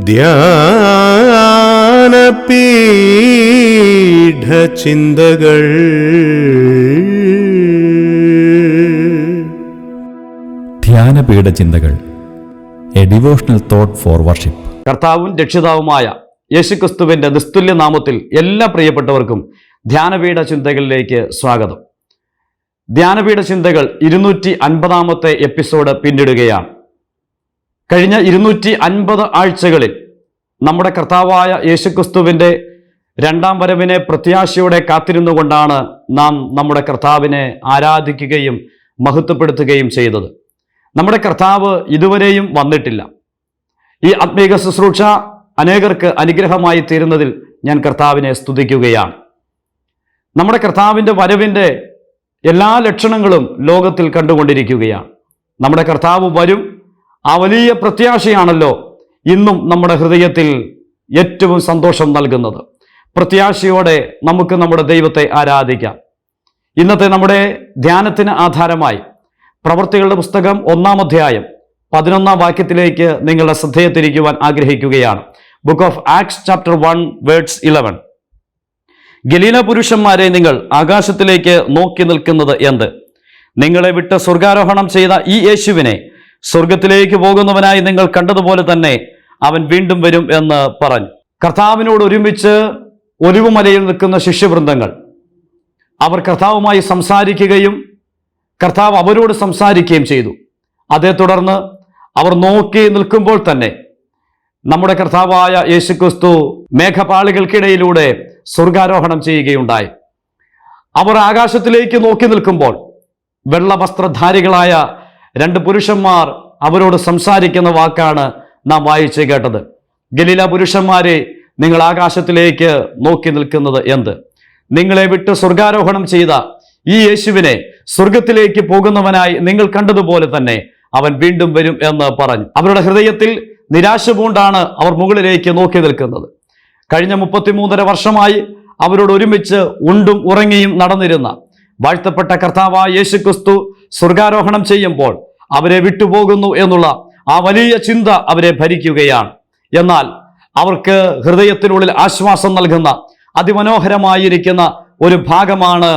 ധ്യാനപീഠചിന്തകൾ. ധ്യാനപീഠ ചിന്തകൾ a devotional thought for worship കർത്താവും രക്ഷിതാവുമായ യേശുക്രിസ്തുവിന്റെ നിസ്തുല്യ നാമത്തിൽ എല്ലാ പ്രിയപ്പെട്ടവർക്കും ധ്യാനപീഠ ചിന്തകളിലേക്ക് സ്വാഗതം. ധ്യാനപീഠ ചിന്തകൾ ഇരുന്നൂറ്റി അൻപതാമത്തെ എപ്പിസോഡ് പിന്നിടുകയാണ്. കഴിഞ്ഞ ഇരുന്നൂറ്റി അൻപത് ആഴ്ചകളിൽ നമ്മുടെ കർത്താവായ യേശുക്രിസ്തുവിന്റെ രണ്ടാം വരവിനെ പ്രത്യാശയോടെ കാത്തിരുന്നുകൊണ്ടാണ് നാം നമ്മുടെ കർത്താവിനെ ആരാധിക്കുകയും മഹത്വപ്പെടുത്തുകയും ചെയ്തത്. നമ്മുടെ കർത്താവ് ഇതുവരെയും വന്നിട്ടില്ല. ഈ ആത്മീക ശുശ്രൂഷ അനേകർക്ക് അനുഗ്രഹമായി തീരുന്നതിൽ ഞാൻ കർത്താവിനെ സ്തുതിക്കുകയാണ്. നമ്മുടെ കർത്താവിന്റെ വരവിന്റെ എല്ലാ ലക്ഷണങ്ങളും ലോകത്തിൽ കണ്ടുകൊണ്ടിരിക്കുകയാണ്. നമ്മുടെ കർത്താവ് വരും ആ വലിയ പ്രത്യാശയാണല്ലോ ഇന്നും നമ്മുടെ ഹൃദയത്തിൽ ഏറ്റവും സന്തോഷം നൽകുന്നത്. പ്രത്യാശയോടെ നമുക്ക് നമ്മുടെ ദൈവത്തെ ആരാധിക്കാം. ഇന്നത്തെ നമ്മുടെ ധ്യാനത്തിന് ആധാരമായി പ്രവർത്തികളുടെ പുസ്തകം ഒന്നാം അധ്യായം പതിനൊന്നാം വാക്യത്തിലേക്ക് നിങ്ങളുടെ ശ്രദ്ധയെ തിരിക്കുവാൻ ആഗ്രഹിക്കുകയാണ്. Book of Acts chapter one words eleven Galilee പുരുഷന്മാരെ നിങ്ങൾ ആകാശത്തിലേക്ക് നോക്കി നിൽക്കുന്നത് എന്ത്? നിങ്ങളെ വിട്ട് സ്വർഗാരോഹണം ചെയ്ത ഈ യേശുവിനെ സ്വർഗത്തിലേക്ക് പോകുന്നവനായി നിങ്ങൾ കണ്ടതുപോലെ തന്നെ അവൻ വീണ്ടും വരും എന്ന് പറഞ്ഞു. കർത്താവിനോട് ഒരുമിച്ച് ഒലിവുമലയിൽ നിൽക്കുന്ന ശിഷ്യവൃന്ദങ്ങൾ അവർ കർത്താവുമായി സംസാരിക്കുകയും കർത്താവ് അവരോട് സംസാരിക്കുകയും ചെയ്തു. അതേ തുടർന്ന് അവർ നോക്കി നിൽക്കുമ്പോൾ തന്നെ നമ്മുടെ കർത്താവായ യേശുക്രിസ്തു മേഘപാളികൾക്കിടയിലൂടെ സ്വർഗാരോഹണം ചെയ്യുകയുണ്ടായി. അവർ ആകാശത്തിലേക്ക് നോക്കി നിൽക്കുമ്പോൾ വെള്ള വസ്ത്രധാരികളായ രണ്ട് പുരുഷന്മാർ അവരോട് സംസാരിക്കുന്ന വാക്കാണ് നാം വായിച്ച് കേട്ടത്. ഗലീല പുരുഷന്മാരെ നിങ്ങൾ ആകാശത്തിലേക്ക് നോക്കി നിൽക്കുന്നത് എന്ത്? നിങ്ങളെ വിട്ട് സ്വർഗാരോഹണം ചെയ്ത ഈ യേശുവിനെ സ്വർഗത്തിലേക്ക് പോകുന്നവനായി നിങ്ങൾ കണ്ടതുപോലെ തന്നെ അവൻ വീണ്ടും വരും എന്ന് പറഞ്ഞു. അവരുടെ ഹൃദയത്തിൽ നിരാശ പൂണ്ടാണ് അവർ മുകളിലേക്ക് നോക്കി നിൽക്കുന്നത്. കഴിഞ്ഞ മുപ്പത്തിമൂന്നര വർഷമായി അവരോട് ഒരുമിച്ച് ഉണ്ടും ഉറങ്ങിയും നടന്നിരുന്ന വാഴ്ത്തപ്പെട്ട കർത്താവായ യേശു ക്രിസ്തു സ്വർഗാരോഹണം ചെയ്യുമ്പോൾ അവരെ വിട്ടുപോകുന്നു എന്നുള്ള ആ വലിയ ചിന്ത അവരെ ഭരിക്കുകയാണ്. എന്നാൽ അവർക്ക് ഹൃദയത്തിനുള്ളിൽ ആശ്വാസം നൽകുന്ന അതിമനോഹരമായിരിക്കുന്ന ഒരു ഭാഗമാണ്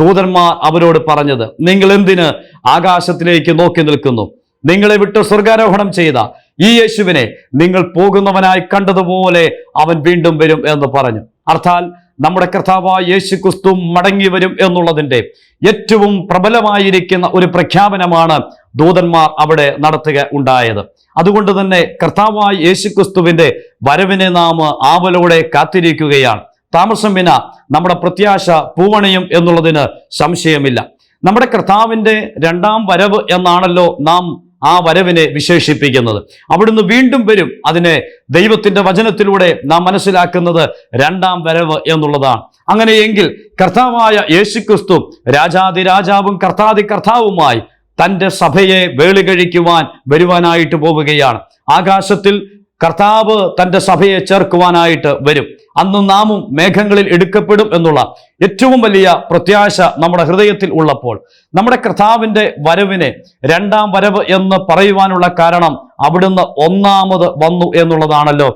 ദൂതന്മാർ അവരോട് പറഞ്ഞത്. നിങ്ങൾ എന്തിന് ആകാശത്തിലേക്ക് നോക്കി നിൽക്കുന്നു? നിങ്ങളെ വിട്ട് സ്വർഗാരോഹണം ചെയ്ത ഈ യേശുവിനെ നിങ്ങൾ പോകുന്നവനായി കണ്ടതുപോലെ അവൻ വീണ്ടും വരും എന്ന് പറഞ്ഞു. അർത്ഥാൽ നമ്മുടെ കർത്താവായ യേശു ക്രിസ്തു മടങ്ങി വരും എന്നുള്ളതിന്റെ ഏറ്റവും പ്രബലമായിരിക്കുന്ന ഒരു പ്രഖ്യാപനമാണ് ദൂതന്മാർ അവിടെ നടത്തുക ഉണ്ടായത്. അതുകൊണ്ട് തന്നെ കർത്താവായ യേശു ക്രിസ്തുവിന്റെ വരവിനെ നാം ആവലോടെ കാത്തിരിക്കുകയാണ്. താമസം വിന നമ്മുടെ പ്രത്യാശ പൂവണിയും എന്നുള്ളതിന് സംശയമില്ല. നമ്മുടെ കർത്താവിന്റെ രണ്ടാം വരവ് എന്നാണല്ലോ നാം ആ വരവിനെ വിശേഷിപ്പിക്കുന്നത്. അവിടുന്ന് വീണ്ടും വരും അതിനെ ദൈവത്തിന്റെ വചനത്തിലൂടെ നാം മനസ്സിലാക്കുന്നത് രണ്ടാം വരവ് എന്നുള്ളതാണ്. അങ്ങനെയെങ്കിൽ കർത്താവായ യേശുക്രിസ്തു രാജാതിരാജാവും കർത്താതി കർത്താവുമായി തന്റെ സഭയെ വേളി കഴിക്കുവാൻ വരുവാനായിട്ട് പോവുകയാണ്. ആകാശത്തിൽ കർത്താവ് തന്റെ സഭയെ ചേർക്കുവാനായിട്ട് വരും. അന്ന് നാമും മേഘങ്ങളിൽ എടുക്കപ്പെടും എന്നുള്ള ഏറ്റവും വലിയ പ്രത്യാശ നമ്മുടെ ഹൃദയത്തിൽ ഉള്ളപ്പോൾ നമ്മുടെ കർത്താവിന്റെ വരവിനെ രണ്ടാം വരവ് എന്ന് പറയുവാനുള്ള കാരണം അവിടുന്ന് ഒന്നാമത് വന്നു എന്നുള്ളതാണല്ലോ.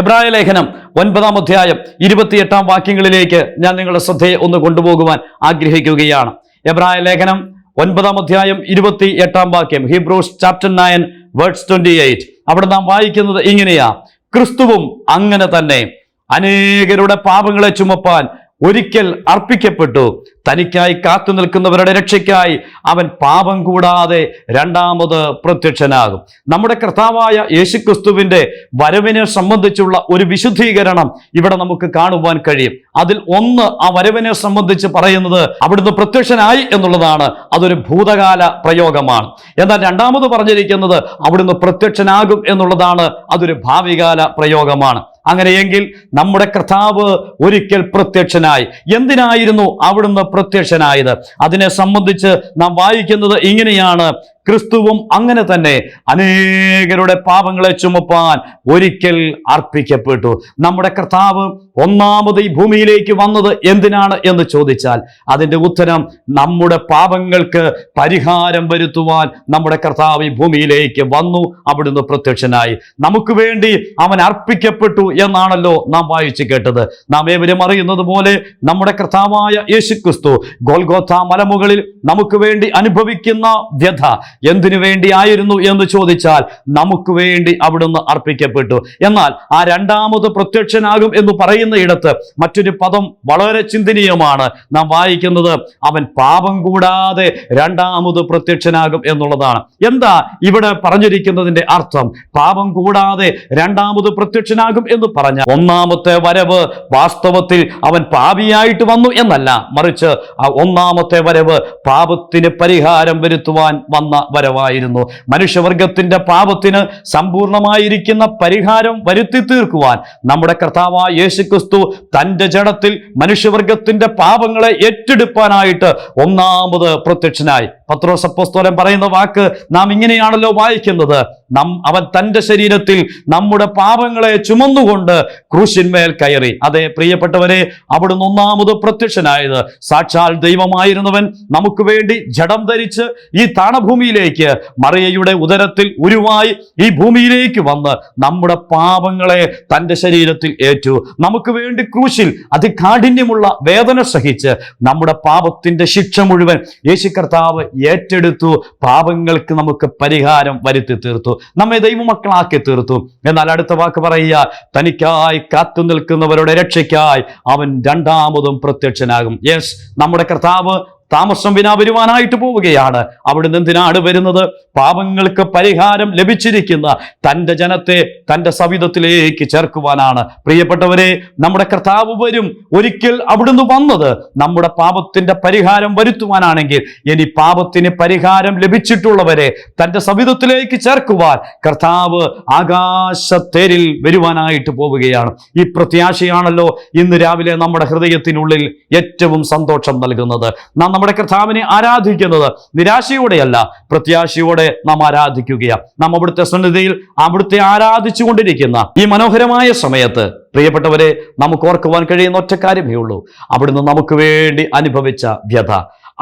എബ്രായ ലേഖനം ഒൻപതാം അധ്യായം ഇരുപത്തിയെട്ടാം വാക്യങ്ങളിലേക്ക് ഞാൻ നിങ്ങളുടെ ശ്രദ്ധയെ ഒന്ന് കൊണ്ടുപോകുവാൻ ആഗ്രഹിക്കുകയാണ്. എബ്രായ ലേഖനം ഒൻപതാം അധ്യായം ഇരുപത്തി എട്ടാം വാക്യം Hebrews chapter nine words twenty eight അവിടെ നാം വായിക്കുന്നത് ഇങ്ങനെയാ. ക്രിസ്തുവും അങ്ങനെ തന്നെ. അനേകരുടെ പാപങ്ങളെ ചുമപ്പാൻ ഒരിക്കൽ അർപ്പിക്കപ്പെട്ടു. തനിക്കായി കാത്തു നിൽക്കുന്നവരുടെ രക്ഷയ്ക്കായി അവൻ പാപം കൂടാതെ രണ്ടാമത് പ്രത്യക്ഷനാകും. നമ്മുടെ കർത്താവായ യേശുക്രിസ്തുവിന്റെ വരവിനെ സംബന്ധിച്ചുള്ള ഒരു വിശുദ്ധീകരണം ഇവിടെ നമുക്ക് കാണുവാൻ കഴിയും. അതിൽ ഒന്ന് ആ വരവിനെ സംബന്ധിച്ച് പറയുന്നത് അവിടുന്ന് പ്രത്യക്ഷനായി എന്നുള്ളതാണ്. അതൊരു ഭൂതകാല പ്രയോഗമാണ്. എന്നാൽ രണ്ടാമത് പറഞ്ഞിരിക്കുന്നത് അവിടുന്ന് പ്രത്യക്ഷനാകും എന്നുള്ളതാണ്. അതൊരു ഭാവികാല പ്രയോഗമാണ്. അങ്ങനെയെങ്കിൽ നമ്മുടെ കർത്താവ് ഒരിക്കൽ പ്രത്യക്ഷനായി. എന്തിനായിരുന്നു അവിടുന്ന് പ്രത്യക്ഷനായത്? അതിനെ സംബന്ധിച്ച് നാം വായിക്കുന്നത് ഇങ്ങനെയാണ്. ക്രിസ്തുവും അങ്ങനെ തന്നെ അനേകരുടെ പാപങ്ങളെ ചുമപ്പാൻ ഒരിക്കൽ അർപ്പിക്കപ്പെട്ടു. നമ്മുടെ കർത്താവ് ഒന്നാമത് ഈ ഭൂമിയിലേക്ക് വന്നത് എന്തിനാണ് എന്ന് ചോദിച്ചാൽ അതിന്റെ ഉത്തരം നമ്മുടെ പാപങ്ങൾക്ക് പരിഹാരം വരുത്തുവാൻ നമ്മുടെ കർത്താവ് ഈ ഭൂമിയിലേക്ക് വന്നു അവിടുന്ന് പ്രത്യക്ഷനായി. നമുക്ക് വേണ്ടി അവൻ അർപ്പിക്കപ്പെട്ടു എന്നാണല്ലോ നാം വായിച്ചു കേട്ടത്. നാം ഏവരും അറിയുന്നത് പോലെ നമ്മുടെ കർത്താവായ യേശു ക്രിസ്തു ഗോൽഗോത്ത മലമുകളിൽ നമുക്ക് വേണ്ടി അനുഭവിക്കുന്ന വ്യഥ എന്തിനു വേണ്ടിയായിരുന്നു എന്ന് ചോദിച്ചാൽ നമുക്ക് വേണ്ടി അവിടുന്ന് അർപ്പിക്കപ്പെട്ടു. എന്നാൽ ആ രണ്ടാമത് പ്രത്യക്ഷനാകും എന്ന് പറയുന്ന ഇടത്ത് മറ്റൊരു പദം വളരെ ചിന്തനീയമാണ്. നാം വായിക്കുന്നത് അവൻ പാപം കൂടാതെ രണ്ടാമത് പ്രത്യക്ഷനാകും എന്നുള്ളതാണ്. എന്താ ഇവിടെ പറഞ്ഞിരിക്കുന്നതിന്റെ അർത്ഥം? പാപം കൂടാതെ രണ്ടാമത് പ്രത്യക്ഷനാകും എന്ന് പറഞ്ഞ ഒന്നാമത്തെ വരവ് വാസ്തവത്തിൽ അവൻ പാപിയായിട്ട് വന്നു എന്നല്ല. മറിച്ച് ആ ഒന്നാമത്തെ വരവ് പാപത്തിന് പരിഹാരം വരുത്തുവാൻ വന്ന വരവായിരുന്നു മനുഷ്യവർഗത്തിന്റെ പാപത്തിന് സമ്പൂർണമായിരിക്കുന്ന പരിഹാരം വരുത്തി തീർക്കുവാൻ നമ്മുടെ കർത്താവായ യേശുക്രിസ്തു തന്റെ ജടത്തിൽ മനുഷ്യവർഗത്തിന്റെ പാപങ്ങളെ ഏറ്റെടുപ്പാനായിട്ട് ഒന്നാമത് പ്രത്യക്ഷനായി. പത്രോസ് അപ്പോസ്തലൻ പറയുന്ന വാക്ക് നാം ഇങ്ങനെയാണല്ലോ വായിക്കുന്നത്. നം അവൻ തന്റെ ശരീരത്തിൽ നമ്മുടെ പാപങ്ങളെ ചുമന്നുകൊണ്ട് ക്രൂശിന്മേൽ കയറി. അതെ പ്രിയപ്പെട്ടവരെ അവിടുന്ന് ഒന്നാമത് പ്രത്യക്ഷനായത് സാക്ഷാൽ ദൈവമായിരുന്നവൻ. നമുക്ക് വേണ്ടി ജഡം ധരിച്ച് ഈ താണഭൂമിയിലേക്ക് മറിയയുടെ ഉദരത്തിൽ ഉരുവായി ഈ ഭൂമിയിലേക്ക് വന്ന് നമ്മുടെ പാപങ്ങളെ തന്റെ ശരീരത്തിൽ ഏറ്റു. നമുക്ക് വേണ്ടി ക്രൂശിൽ അതികാഠിന്യമുള്ള വേദന സഹിച്ച് നമ്മുടെ പാപത്തിന്റെ ശിക്ഷ മുഴുവൻ യേശു കർത്താവ് ഏറ്റെടുത്തു. പാപങ്ങൾക്ക് നമുക്ക് പരിഹാരം വരുത്തി തീർത്തു. നമ്മെ ദൈവമക്കളാക്കി തീർത്തു. എന്നാൽ അടുത്ത വാക്ക് പറയുക തനിക്കായി കാത്തു നിൽക്കുന്നവരുടെ രക്ഷയ്ക്കായി അവൻ രണ്ടാമതും പ്രത്യക്ഷനാകും. യെസ് നമ്മുടെ കർത്താവ് താമസം വിനാ വരുവാനായിട്ട് പോവുകയാണ്. അവിടുന്ന് എന്തിനാണ് വരുന്നത്? പാപങ്ങൾക്ക് പരിഹാരം ലഭിച്ചിരിക്കുന്ന തന്റെ ജനത്തെ തന്റെ സവിധത്തിലേക്ക് ചേർക്കുവാനാണ്. പ്രിയപ്പെട്ടവരെ നമ്മുടെ കർത്താവ് വരും. ഒരിക്കൽ അവിടുന്ന് വന്നത് നമ്മുടെ പാപത്തിന്റെ പരിഹാരം വരുത്തുവാനാണെങ്കിൽ ഇനി പാപത്തിന് പരിഹാരം ലഭിച്ചിട്ടുള്ളവരെ തന്റെ സവിധത്തിലേക്ക് ചേർക്കുവാൻ കർത്താവ് ആകാശത്തേരിൽ വരുവാനായിട്ട് പോവുകയാണ്. ഈ പ്രത്യാശയാണല്ലോ ഇന്ന് രാവിലെ നമ്മുടെ ഹൃദയത്തിനുള്ളിൽ ഏറ്റവും സന്തോഷം നൽകുന്നത്. നാം നമ്മുടെ കർത്താവിനെ ആരാധിക്കുന്നത്? നിരാശയോടെയല്ല പ്രത്യാശയോടെ നാം ആരാധിക്കുകയാണ്. നാം അവിടുത്തെ സന്നിധിയിൽ അവിടുത്തെ ആരാധിച്ചു കൊണ്ടിരിക്കുന്ന ഈ മനോഹരമായ സമയത്ത് പ്രിയപ്പെട്ടവരെ നമുക്ക് ഓർക്കുവാൻ കഴിയുന്ന ഒറ്റ കാര്യമേ ഉള്ളൂ. അവിടുന്ന് നമുക്ക് വേണ്ടി അനുഭവിച്ച വ്യഥ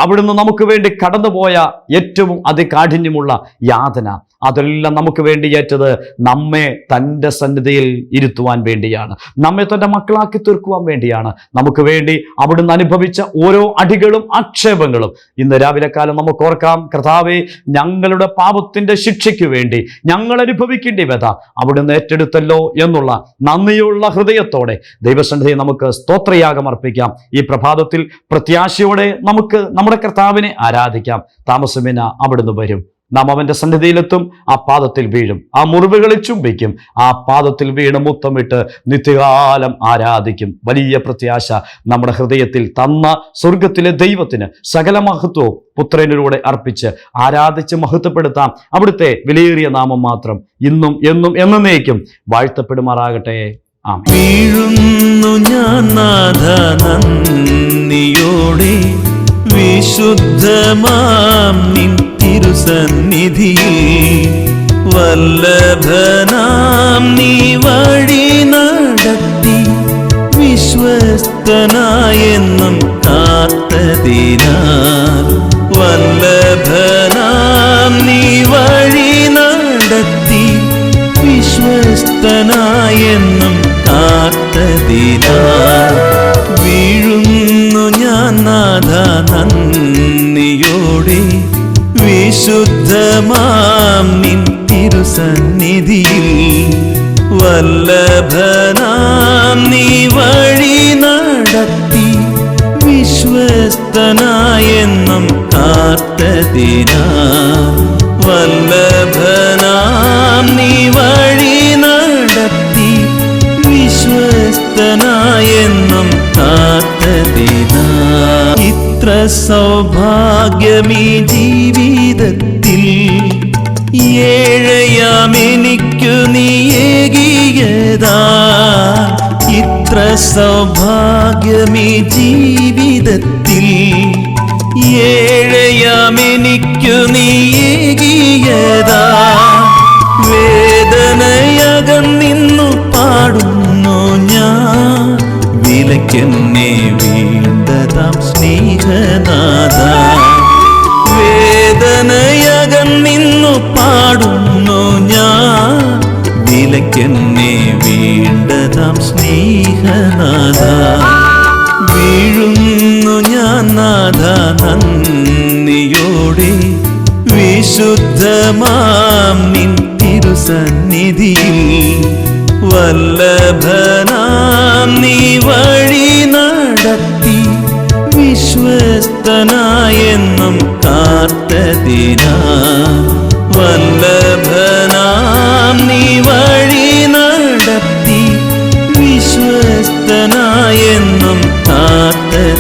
അവിടുന്ന് നമുക്ക് വേണ്ടി കടന്നുപോയ ഏറ്റവും അതികാഠിന്യമുള്ള യാതന അതെല്ലാം നമുക്ക് വേണ്ടി ഏറ്റത് നമ്മെ തന്റെ സന്നിധിയിൽ ഇരുത്തുവാൻ വേണ്ടിയാണ്. നമ്മെ തന്റെ മക്കളാക്കി തീർക്കുവാൻ വേണ്ടിയാണ്. നമുക്ക് വേണ്ടി അവിടുന്ന് അനുഭവിച്ച ഓരോ അടികളും ആക്ഷേപങ്ങളും. ഇന്ന് രാവിലെ കാലം നമുക്ക് ഓർക്കാം കർത്താവെ ഞങ്ങളുടെ പാപത്തിന്റെ ശിക്ഷയ്ക്ക് വേണ്ടി ഞങ്ങൾ അനുഭവിക്കേണ്ടി വ്യത അവിടുന്ന് ഏറ്റെടുത്തല്ലോ എന്നുള്ള നന്ദിയുള്ള ഹൃദയത്തോടെ ദൈവസന്നിധി നമുക്ക് സ്തോത്രയാഗം അർപ്പിക്കാം. ഈ പ്രഭാതത്തിൽ പ്രത്യാശയോടെ നമുക്ക് നമ്മുടെ കർത്താവിനെ ആരാധിക്കാം. താമസമിന അവിടുന്ന് വരും. നാം അവന്റെ സന്നിധിയിലെത്തും ആ പാദത്തിൽ വീഴും. ആ മുറിവുകളിൽ ചുംബിക്കും ആ പാദത്തിൽ വീണ് മുത്തമിട്ട് നിത്യകാലം ആരാധിക്കും. വലിയ പ്രത്യാശ നമ്മുടെ ഹൃദയത്തിൽ തന്ന സ്വർഗത്തിലെ ദൈവത്തിന് സകല മഹത്വവും പുത്രനിലൂടെ അർപ്പിച്ച് ആരാധിച്ച് മഹത്വപ്പെടുത്താം. അവിടുത്തെ വിലയേറിയ നാമം മാത്രം ഇന്നും എന്നും എന്നേക്കും വാഴ്ത്തപ്പെടുമാറാകട്ടെ. വീഴുന്നു ഞാൻ വിശുദ്ധമാം നിൻ തിരുസന്നിധിയിൽ വല്ലഭനാം നീ വഴി നടത്തി വിശ്വസ്തനായെന്നും കാത്തതിനാൽ വല്ലഭനാം നീ വഴി നടത്തി വിശ്വസ്തനായെന്നും കാത്തതിനാൽ വീഴുന്നു ഞാൻ നാഥ നന്ദിയോടെ വിശുദ്ധമാം നിൻ തിരുസന്നിധിയിൽ. വല്ലഭനാം നീ വഴി നടത്തി. വിശ്വസ്തനായെന്നും കാത്തതിനാ. വല്ലഭനാം നീ വഴി നടത്തി. വിശ്വസ്തനായെന്നും കാത്തതിനാ. ഇത്ര സൗഭാഗ്യമീ ജീവിതത്തിൽ എത്ര സൗഭാഗ്യമേ ജീവിതത്തിൽ ഏഴയാമെനിക്കു നീയേകിയതാ. വേദനയകം നിന്നു പാടുന്നു ഞാൻ. വിലക്കെന്നെ വീണ്ടതാം സ്നേഹനാഥ. വേദനയകം നിന്നു പാടുന്നു ഞാൻ. വിലക്കെന്നെ വീഴുന്നു ഞാൻ നാഥ നന്ദിയോടെ. വിശുദ്ധമാം നിൻ തിരുസന്നിധിയിൽ വല്ലഭനാം നീ വഴി നടത്തി. വിശ്വസ്തനായെന്നും കാത്തതിനാ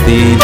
നടത്തി വിശ്വസ്തനായെന്നും കാത്തതിനാ